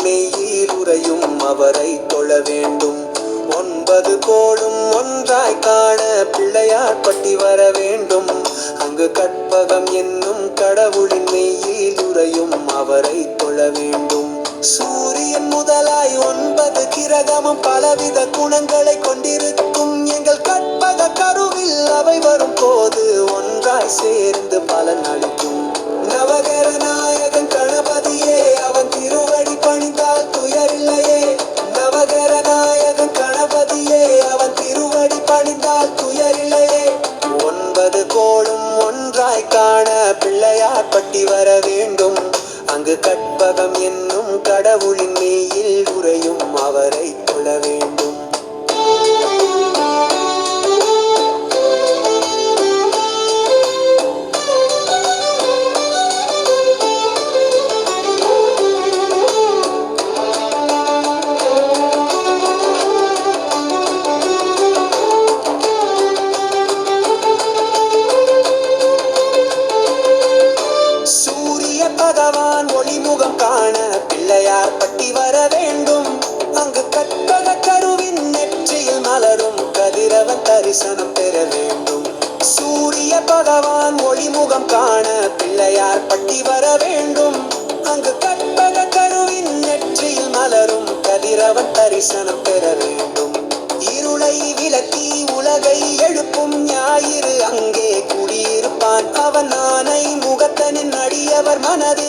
உறையும் அவரை தொழ வேண்டும். ஒன்பது கோடும் ஒன்றாய் காண பிள்ளையார் பட்டி வர வேண்டும். அங்கு கற்பகம் என்னும் கடவுளின் மெய்யில் உரையும் அவரை தொழ வேண்டும். சூரியன் முதலாய் ஒன்பது கிரகமும் பலவித குணங்களை கொண்டிருக்கும். எங்கள் கற்பக கருவில் அவை வரும் போது ஒன்றாய் சேர்ந்து பலன் அளிக்கும். நவகரனாய் என்னும் கடவுளின் மேயில் ஒளிமுகம் காண பிள்ளையார் பட்டி வர வேண்டும். அங்கு கற்பக கருவின் நெற்றியில் மலரும் கதிரவன் தரிசனம் பெற வேண்டும். சூரிய பகவான் ஒளிமுகம் காண பிள்ளையார் பட்டி வர வேண்டும். அங்கு கற்பக கருவின் நெற்றியில் மலரும் கதிரவன் தரிசனம் பெற வேண்டும். இருளை விலக்கி உலகை எழுப்பும் ஞாயிறு அங்கே குடியிருப்பான். அவன் ஆனை முகத்தனின் அடியவர் மனதில்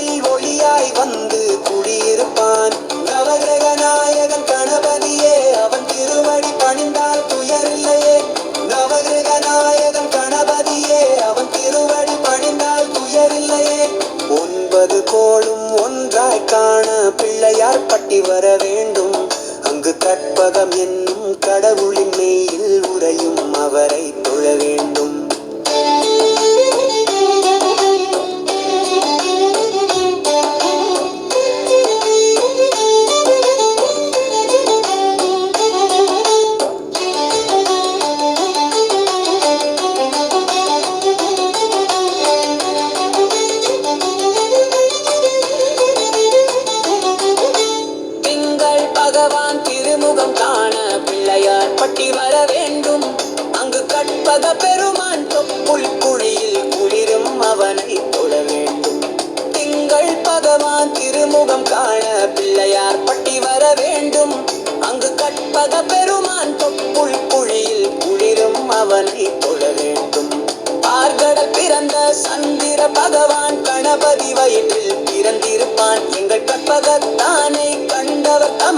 வந்து குடியிருப்பான். நவகிரக நாயகன் கணபதியே அவன் திருவடி பணிந்தால் துயரில்லையே. நவகிரக நாயகன் கணபதியே அவன் திருவடி பணிந்தால் துயரில்லையே. ஒன்பது கோளும் ஒன்றாய் காண பிள்ளையார் பட்டி வர வேண்டும். அங்கு கற்பகம் என்னும் கடவுளின் மெய்யில் உரையும் அவரை தொழ வேண்டும்.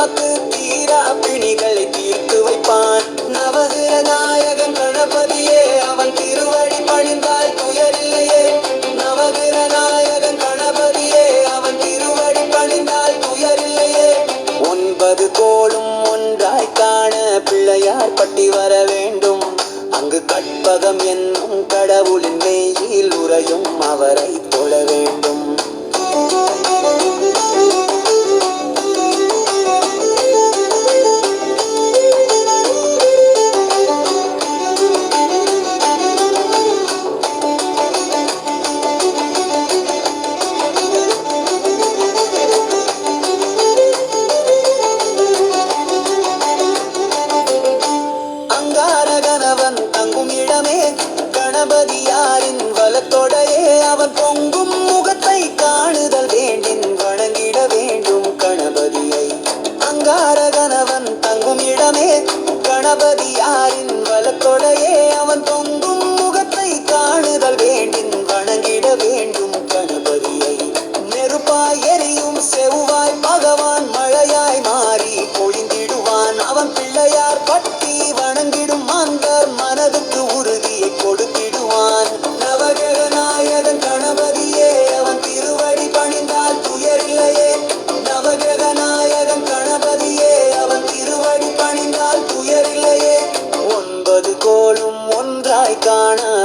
நமக்கு தீரா பிணிகளை தீர்த்து வைப்பான். நவகிர நாயகன் கணபதியே அவன் திருவடி பணிந்தால் துயரில்லையே. நவகிர நாயகன் கணபதியே அவன் திருவடி பணிந்தால் துயரில்லையே. ஒன்பது கோளும் ஒன்றாய் காண பிள்ளையார் பட்டி வர வேண்டும். அங்கு கற்பகம் என்னும் கடவுளின் மெய்யில் உறையும் அவரை தொழ வேண்டும்.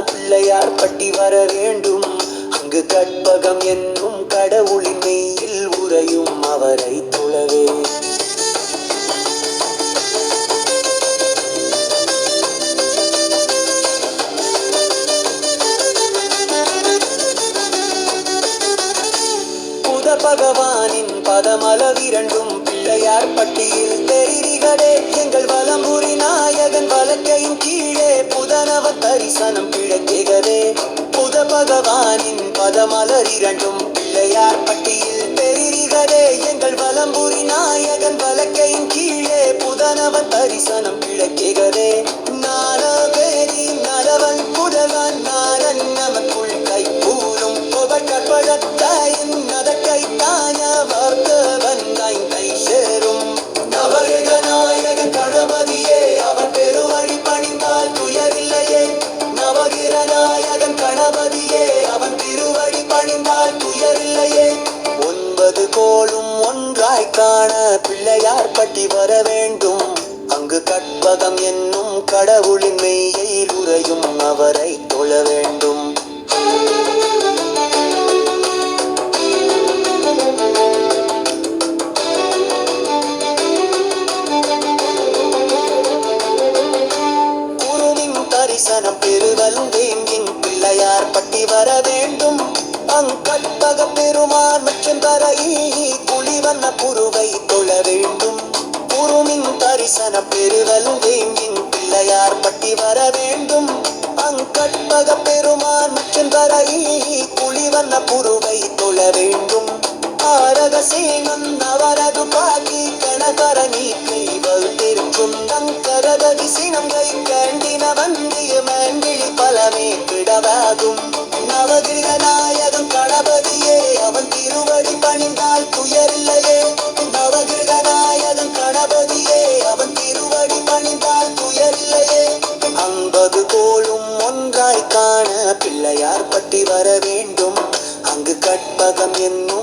பிள்ளையார் பட்டி வர வேண்டும். அங்கு கற்பகம் என்னும் கடவுளின் மெய்யில் உறையும் அவரை துளவே புத பகவானின் பதமளவிரண்டும் பிள்ளையார் பட்டியில் தெரிகிறதே எங்கள் வலம்புரி நாயகன் வலக்கையின் கீழ் புதனவ தரிசனம் கிடைக்கிறதே புத பகவானின் பதமலர் இரண்டும் பிள்ளையார் பட்டியில் தெரிகிறதே எங்கள் வலம்புரி நாயகன் வலக்கையின் கீழே புதனவன் தரிசனம் கிடைக்கிறதே நவகிர நாயகன் கணபதியே அவன் திருவடி பணிந்தால் துயரில்லையே. ஒன்பது கோளும் ஒன்றாய் காண பிள்ளையார் பட்டி வர வேண்டும். அங்கு கற்பகம் என்னும் கடவுளின் மெய்யை உறையும் அவரை தொழ வேண்டும். குருவின் தரிசனம் பெறுதலும் வேங்கின் பிள்ளையார் பட்டி வர வேண்டும். அங்கற்பக பெருமார் மற்றும் தரையில் குளிவண்ண புருவை தொழ வேண்டும். குருமின் தரிசன பெறுதலும் வேங்கின் பிள்ளையார் பட்டி வர வேண்டும். அங்கற்பக பெருமார் மற்றும் தரையில் குளிவண்ண புருவை தொழ வேண்டும். ஆரகசேனம் அவரது பா தினம் விசினங்கை கண்டின வந்திய மண்டிழி பலமே கிடவாகும் நவகிரக நாயகம் கணபதியே அவன் திருவடி பணிந்தால் துயரில்லையே. நவகிரக நாயகம் கணபதியே அவன் திருவடி பணிந்தால் துயரில்லையே. ஐம்பது கோலும் ஒன்றாய் காண பிள்ளையார் பட்டி வர வேண்டும். அங்கு கற்பகம் என்னும்